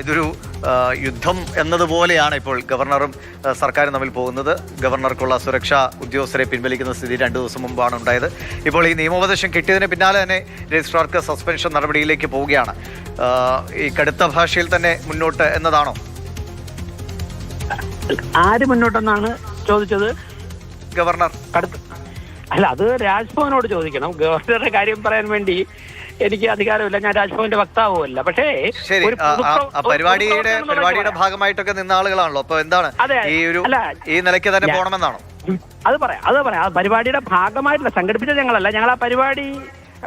ഇതൊരു യുദ്ധം എന്നതുപോലെയാണ് ഇപ്പോൾ ഗവർണറും സർക്കാരും തമ്മിൽ പോകുന്നത്. ഗവർണർക്കുള്ള സുരക്ഷാ ഉദ്യോഗസ്ഥരെ പിൻവലിക്കുന്ന സ്ഥിതി രണ്ട് ദിവസം മുമ്പാണ് ഉണ്ടായത്. ഇപ്പോൾ ഈ നിയമോപദേശം കിട്ടിയതിന് പിന്നാലെ തന്നെ രജിസ്ട്രാർക്ക് സസ്പെൻഷൻ നടപടിയിലേക്ക് പോവുകയാണ്. ഈ കടുത്ത ഭാഷയിൽ തന്നെ മുന്നോട്ട് എന്നതാണോ? ആര് മുന്നോട്ടെന്നാണ് ചോദിച്ചത്? ഗവർണർ. കടുത്ത അല്ല അത് രാജ്ഭവനോട് ചോദിക്കണം. ഗവർണറുടെ കാര്യം പറയാൻ വേണ്ടി എനിക്ക് അധികാരമില്ല. ഞാൻ രാജ്ഭവന്റെ വക്താവുമല്ല. പക്ഷേ ശരി ഒരു ആ, ആ, പൊതുപ്ര- ആ ഒരു പരിപാടിയുടെ പൊതുപ്രവർത്തനം എന്നുള്ള പരിപാടിയുടെ പറയാം. ഭാഗമായിട്ടൊക്കെ നിന്ന ആളുകളാണല്ലോ. അപ്പൊ എന്താണ്? അതെ, ഈ ഒരു അല്ല, ഈ നിലയ്ക്ക് തന്നെ ഞാൻ- പോകണമെന്നാണോ? അത് പറയാം അത് പറയാം. ആ പരിപാടിയുടെ ഭാഗമായിട്ടില്ല സംഘടിപ്പിച്ച ഞങ്ങളല്ല. ഞങ്ങൾ ആ പരിപാടി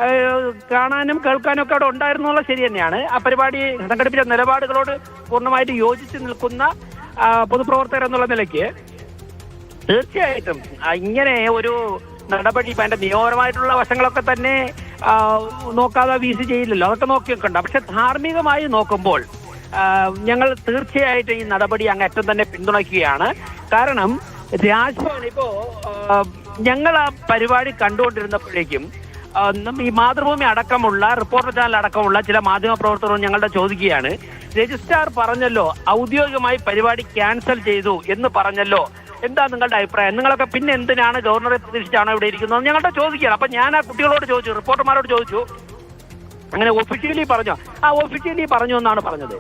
ഏഹ്, കാണാനും കേൾക്കാനും ഒക്കെ അവിടെ ഉണ്ടായിരുന്നു എന്നുള്ളത് ശരി തന്നെയാണ്. ആ പരിപാടി സംഘടിപ്പിച്ച നിലപാടുകളോട് പൂർണമായിട്ട് യോജിച്ച് നിൽക്കുന്ന ആ, പൊതുപ്രവർത്തകർ എന്നുള്ള നിലയ്ക്ക് തീർച്ചയായിട്ടും ആ, ഇങ്ങനെ ഒരു നടപടി ഇപ്പൊ അതിന്റെ നിയമപരമായിട്ടുള്ള വശങ്ങളൊക്കെ തന്നെ നോക്കാതെ വി സി ചെയ്യില്ലല്ലോ. അതൊക്കെ നോക്കിയൊക്കെയുണ്ട്. പക്ഷെ ധാർമ്മികമായി നോക്കുമ്പോൾ ഞങ്ങൾ തീർച്ചയായിട്ടും ഈ നടപടി അങ്ങറ്റം തന്നെ പിന്തുണയ്ക്കുകയാണ്. കാരണം രാജ്ഭവൻ ഇപ്പോ ഞങ്ങൾ ആ പരിപാടി കണ്ടുകൊണ്ടിരുന്നപ്പോഴേക്കും ഈ മാതൃഭൂമി അടക്കമുള്ള റിപ്പോർട്ടർ ചാനൽ അടക്കമുള്ള ചില മാധ്യമ പ്രവർത്തകരും ഞങ്ങളുടെ ചോദിക്കുകയാണ്. രജിസ്ട്രാർ പറഞ്ഞല്ലോ ഔദ്യോഗികമായി പരിപാടി ക്യാൻസൽ ചെയ്തു എന്ന് പറഞ്ഞല്ലോ. എന്താ നിങ്ങളുടെ അഭിപ്രായം? നിങ്ങളൊക്കെ പിന്നെ എന്തിനാണ് ഗവർണറെ പ്രതീക്ഷിച്ചാണോ ഇവിടെ ഇരിക്കുന്നത്? ഞങ്ങളുടെ ചോദിക്കുകയാണ്. അപ്പൊ ഞാൻ ആ കുട്ടികളോട് ചോദിച്ചു റിപ്പോർട്ടർമാരോട് ചോദിച്ചു. അങ്ങനെ ഒഫീഷ്യലി പറഞ്ഞു. ആ ഒഫീഷ്യലി പറഞ്ഞു എന്നാണ് പറഞ്ഞത്.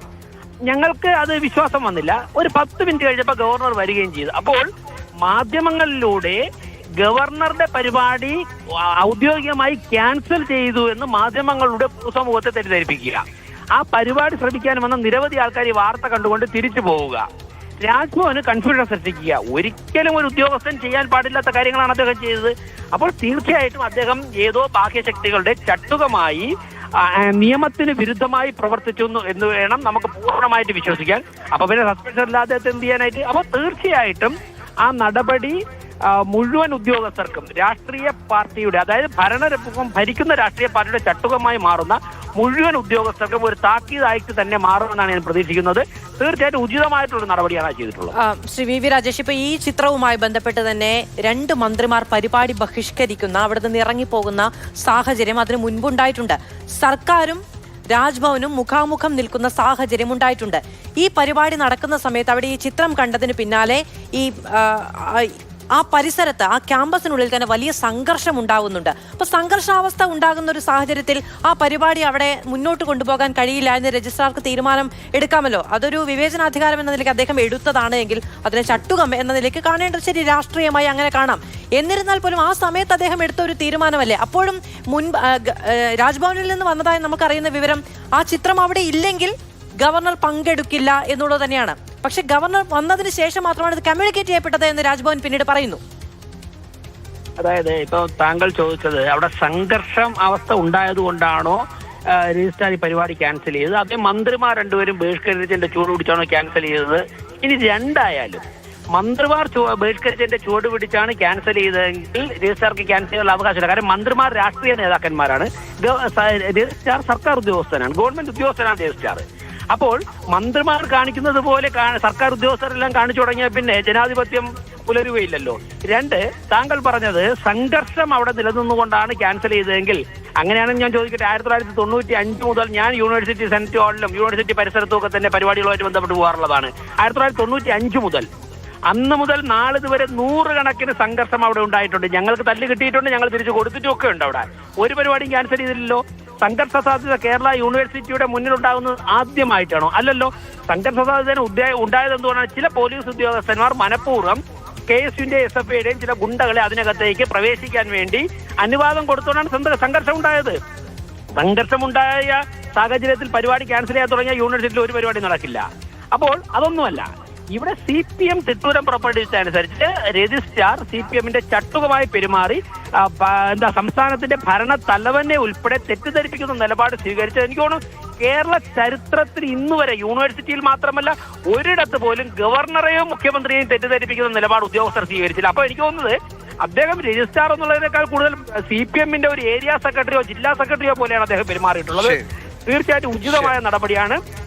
ഞങ്ങൾക്ക് അത് വിശ്വാസം വന്നില്ല. ഒരു പത്ത് മിനിറ്റ് കഴിഞ്ഞപ്പോൾ ഗവർണർ വരികയും ചെയ്തു. അപ്പോൾ മാധ്യമങ്ങളിലൂടെ ഗവർണറുടെ പരിപാടി ഔദ്യോഗികമായി ക്യാൻസൽ ചെയ്തു എന്ന് മാധ്യമങ്ങളുടെ പൊതുസമൂഹത്തെ തെറ്റിദ്ധരിപ്പിക്കുക. ആ പരിപാടി ശ്രമിക്കാൻ വന്ന നിരവധി ആൾക്കാർ ഈ വാർത്ത കണ്ടുകൊണ്ട് തിരിച്ചു പോവുക. രാജ്ഭവന് കൺഫ്യൂഷൻ സൃഷ്ടിക്കുക ഒരിക്കലും ഒരു ഉദ്യോഗസ്ഥൻ ചെയ്യാൻ പാടില്ലാത്ത കാര്യങ്ങളാണ് അദ്ദേഹം ചെയ്തത്. അപ്പോൾ തീർച്ചയായിട്ടും അദ്ദേഹം ഏതോ ബാഹ്യശക്തികളുടെ ചട്ടുകമായി നിയമത്തിന് വിരുദ്ധമായി പ്രവർത്തിച്ചു എന്ന് വേണം നമുക്ക് പൂർണമായിട്ട് വിശ്വസിക്കാൻ. അപ്പൊ പിന്നെ സസ്പെൻഷൻ ഇല്ലാതെ എന്ത് ചെയ്യാനായിട്ട്? അപ്പൊ തീർച്ചയായിട്ടും ആ നടപടി മുഴുവൻ ഉദ്യോഗസ്ഥർക്കും രാഷ്ട്രീയ പാർട്ടിയുടെ അതായത് ഭരണരൂപം ഭരിക്കുന്ന രാഷ്ട്രീയ പാർട്ടിയുടെ ചട്ടുകമായി മാറുന്ന മുഴുവൻ ഉദ്യോഗസ്ഥർക്കും ഒരു താക്കീതായിട്ട് തന്നെ മാറുമെന്നാണ് ഞാൻ പ്രതീക്ഷിക്കുന്നത്. തീർച്ചയായിട്ടും ഉചിതമായിട്ടുള്ള നടപടിയാണ് ചെയ്തിട്ടുള്ളത്. ശ്രീ വി വി രാജേഷ് ഇപ്പൊ ഈ ചിത്രവുമായി ബന്ധപ്പെട്ട് തന്നെ രണ്ട് മന്ത്രിമാർ പരിപാടി ബഹിഷ്കരിക്കുന്ന അവിടെ നിന്ന് ഇറങ്ങിപ്പോകുന്ന സാഹചര്യം അതിന് മുൻപുണ്ടായിട്ടുണ്ട്. സർക്കാരും രാജ്ഭവനും മുഖാമുഖം നിൽക്കുന്ന സാഹചര്യം ഉണ്ടായിട്ടുണ്ട്. ഈ പരിപാടി നടക്കുന്ന സമയത്ത് അവിടെ ഈ ചിത്രം കണ്ടതിന് പിന്നാലെ ഈ ആ, പരിസരത്ത് ആ ക്യാമ്പസിനുള്ളിൽ തന്നെ വലിയ സംഘർഷം ഉണ്ടാകുന്നുണ്ട് അപ്പൊ സംഘർഷാവസ്ഥ ഉണ്ടാകുന്ന ഒരു സാഹചര്യത്തിൽ ആ പരിപാടി അവിടെ മുന്നോട്ട് കൊണ്ടുപോകാൻ കഴിയില്ല എന്ന് രജിസ്ട്രാർക്ക് തീരുമാനം എടുക്കാമല്ലോ? അതൊരു വിവേചനാധികാരം എന്ന നിലയ്ക്ക് അദ്ദേഹം എടുത്തതാണ് എങ്കിൽ അതിനെ ചട്ടുകം എന്ന നിലയ്ക്ക് കാണേണ്ടത് ശരി രാഷ്ട്രീയമായി അങ്ങനെ കാണാം. എന്നിരുന്നാൽ പോലും ആ സമയത്ത് അദ്ദേഹം എടുത്ത ഒരു തീരുമാനമല്ലേ? അപ്പോഴും മുൻപ് രാജ്ഭവനിൽ നിന്ന് വന്നതായി നമുക്കറിയുന്ന വിവരം ആ ചിത്രം അവിടെ ഇല്ലെങ്കിൽ ഗവർണർ പങ്കെടുക്കില്ല എന്നുള്ളത് തന്നെയാണ്. പക്ഷെ ഗവർണർ വന്നതിന് ശേഷം മാത്രമാണ് ഇത് കമ്മ്യൂണിക്കേറ്റ് ചെയ്യപ്പെട്ടത് എന്ന് രാജ്ഭവൻ പിന്നീട് പറയുന്നു. അതായത് ഇപ്പൊ താങ്കൾ ചോദിച്ചത് അവിടെ സംഘർഷം അവസ്ഥ ഉണ്ടായത് കൊണ്ടാണോ രജിസ്ട്രാർ ഈ പരിപാടി ക്യാൻസൽ ചെയ്തത്? അതേ മന്ത്രിമാർ രണ്ടുപേരും ബഹിഷ്കരിച്ചതിന്റെ ചൂട് പിടിച്ചാണോ ക്യാൻസൽ ചെയ്തത്? ഇനി രണ്ടായാലും മന്ത്രിമാർ ബഹിഷ്കരിച്ചതിന്റെ ചുവട് പിടിച്ചാണ് ക്യാൻസൽ ചെയ്തതെങ്കിൽ രജിസ്ട്രാർക്ക് ക്യാൻസൽ ചെയ്യാനുള്ള അവകാശമില്ല. കാരണം മന്ത്രിമാർ രാഷ്ട്രീയ നേതാക്കന്മാരാണ്. രജിസ്ട്രാർ സർക്കാർ ഉദ്യോഗസ്ഥനാണ്. ഗവൺമെന്റ് ഉദ്യോഗസ്ഥനാണ് രജിസ്ട്രാർ. അപ്പോൾ മന്ത്രിമാർ കാണിക്കുന്നത് പോലെ സർക്കാർ ഉദ്യോഗസ്ഥരെല്ലാം കാണിച്ചു തുടങ്ങിയ പിന്നെ ജനാധിപത്യം പുലരുകയില്ലല്ലോ. രണ്ട് താങ്കൾ പറഞ്ഞത് സംഘർഷം അവിടെ നിലനിന്നുകൊണ്ടാണ് ക്യാൻസൽ ചെയ്തതെങ്കിൽ. അങ്ങനെയാണെങ്കിൽ ഞാൻ ചോദിക്കട്ടെ ആയിരത്തി തൊള്ളായിരത്തി തൊണ്ണൂറ്റി അഞ്ച് മുതൽ ഞാൻ യൂണിവേഴ്സിറ്റി സെനറ്റ് ഹാളിലും യൂണിവേഴ്സിറ്റി പരിസരത്തും ഒക്കെ തന്നെ പരിപാടികളുമായിട്ട് ബന്ധപ്പെട്ട് പോകാറുള്ളതാണ്. ആയിരത്തി തൊള്ളായിരത്തി തൊണ്ണൂറ്റി അഞ്ച് മുതൽ. അന്ന് മുതൽ നാളിതുവരെ നൂറുകണക്കിന് സംഘർഷം അവിടെ ഉണ്ടായിട്ടുണ്ട്. ഞങ്ങൾക്ക് തല്ല് കിട്ടിയിട്ടുണ്ട് ഞങ്ങൾ തിരിച്ചു കൊടുത്തിട്ടും ഒക്കെ ഉണ്ട് അവിടെ. ഒരു പരിപാടിയും ക്യാൻസൽ ചെയ്തില്ലല്ലോ. സംഘർഷ സാധ്യത കേരള യൂണിവേഴ്സിറ്റിയുടെ മുന്നിലുണ്ടാകുന്നത് ആദ്യമായിട്ടാണോ? അല്ലല്ലോ സംഘർഷ സാധ്യത ഉണ്ടായത് എന്തുകൊണ്ടാണ്? ചില പോലീസ് ഉദ്യോഗസ്ഥന്മാർ മനഃപൂർവം കെ എസ് യുന്റെ എസ് എഫ് ഐയുടെയും ചില ഗുണ്ടകളെ അതിനകത്തേക്ക് പ്രവേശിക്കാൻ വേണ്ടി അനുവാദം കൊടുത്തുകൊണ്ടാണ് സംഘ- സംഘർഷം ഉണ്ടായത് സംഘർഷമുണ്ടായ സാഹചര്യത്തിൽ പരിപാടി ക്യാൻസൽ ചെയ്യാൻ തുടങ്ങിയ യൂണിവേഴ്സിറ്റിയിൽ ഒരു പരിപാടി നടക്കില്ല. അപ്പോൾ അതൊന്നുമല്ല. ഇവിടെ സി പി എം തിട്ടൂരം പുറപ്പെടുവിച്ചതനുസരിച്ച് രജിസ്ട്രാർ സി പി എമ്മിന്റെ ചട്ടുകമായി പെരുമാറി എന്താ സംസ്ഥാനത്തിന്റെ ഭരണ തലവനെ ഉൾപ്പെടെ തെറ്റിദ്ധരിപ്പിക്കുന്ന നിലപാട് സ്വീകരിച്ചത്. എനിക്ക് തോന്നുന്നു കേരള ചരിത്രത്തിൽ ഇന്ന് വരെ യൂണിവേഴ്സിറ്റിയിൽ മാത്രമല്ല ഒരിടത്ത് പോലും ഗവർണറെയും മുഖ്യമന്ത്രിയെയും തെറ്റിദ്ധരിപ്പിക്കുന്ന നിലപാട് ഉദ്യോഗസ്ഥർ സ്വീകരിച്ചില്ല. അപ്പൊ എനിക്ക് തോന്നുന്നത് അദ്ദേഹം രജിസ്ട്രാർ എന്നുള്ളതിനേക്കാൾ കൂടുതൽ സി പി എമ്മിന്റെ ഒരു ഏരിയ സെക്രട്ടറിയോ ജില്ലാ സെക്രട്ടറിയോ പോലെയാണ് അദ്ദേഹം പെരുമാറിയിട്ടുള്ളത്. തീർച്ചയായിട്ടും ഉചിതമായ നടപടിയാണ്.